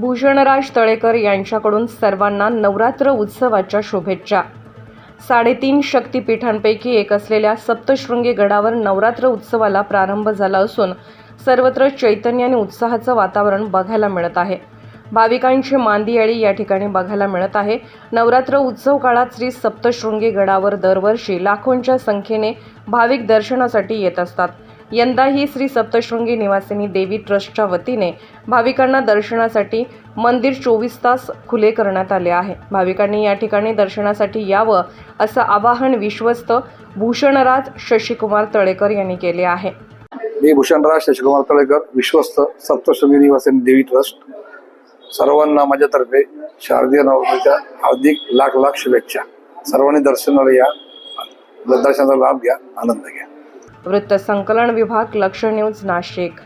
भूषणराज तळेकर यांच्याकडून सर्वांना नवरात्र उत्सवाच्या शुभेच्छा. साडेतीन शक्तिपीठांपैकी एक असलेल्या सप्तशृंगी गडावर नवरात्र उत्सवाला प्रारंभ झाला असून सर्वत्र चैतन्य आणि उत्साहाचं वातावरण बघायला मिळत आहे. भाविकांची मांदियाळी या ठिकाणी बघायला मिळत आहे. नवरात्र उत्सव काळात श्री सप्तशृंगी गडावर दरवर्षी लाखोंच्या संख्येने भाविक दर्शनासाठी येत असतात. यंदाही श्री सप्तशृंगी निवासिनी देवी ट्रस्टच्या वतीने भाविकांना दर्शनासाठी मंदिर चोवीस तास खुले करण्यात आले आहे. भाविकांनी या ठिकाणी दर्शनासाठी यावं असं आवाहन विश्वस्त भूषणराज शशिकुमार तळेकर यांनी केले आहे. मी भूषणराज शशिकुमार तळेकर विश्वस्त सप्तशृंगी निवासिनी देवी ट्रस्ट सर्वांना माझ्यातर्फे शारदीय नवरात्रीच्या हार्दिक लाख लाख शुभेच्छा. सर्वांनी दर्शनाला या दर्शनाचा लाभ घ्या आनंद घ्या. वृत्तसंकलन विभाग लक्ष न्यूज नाशिक.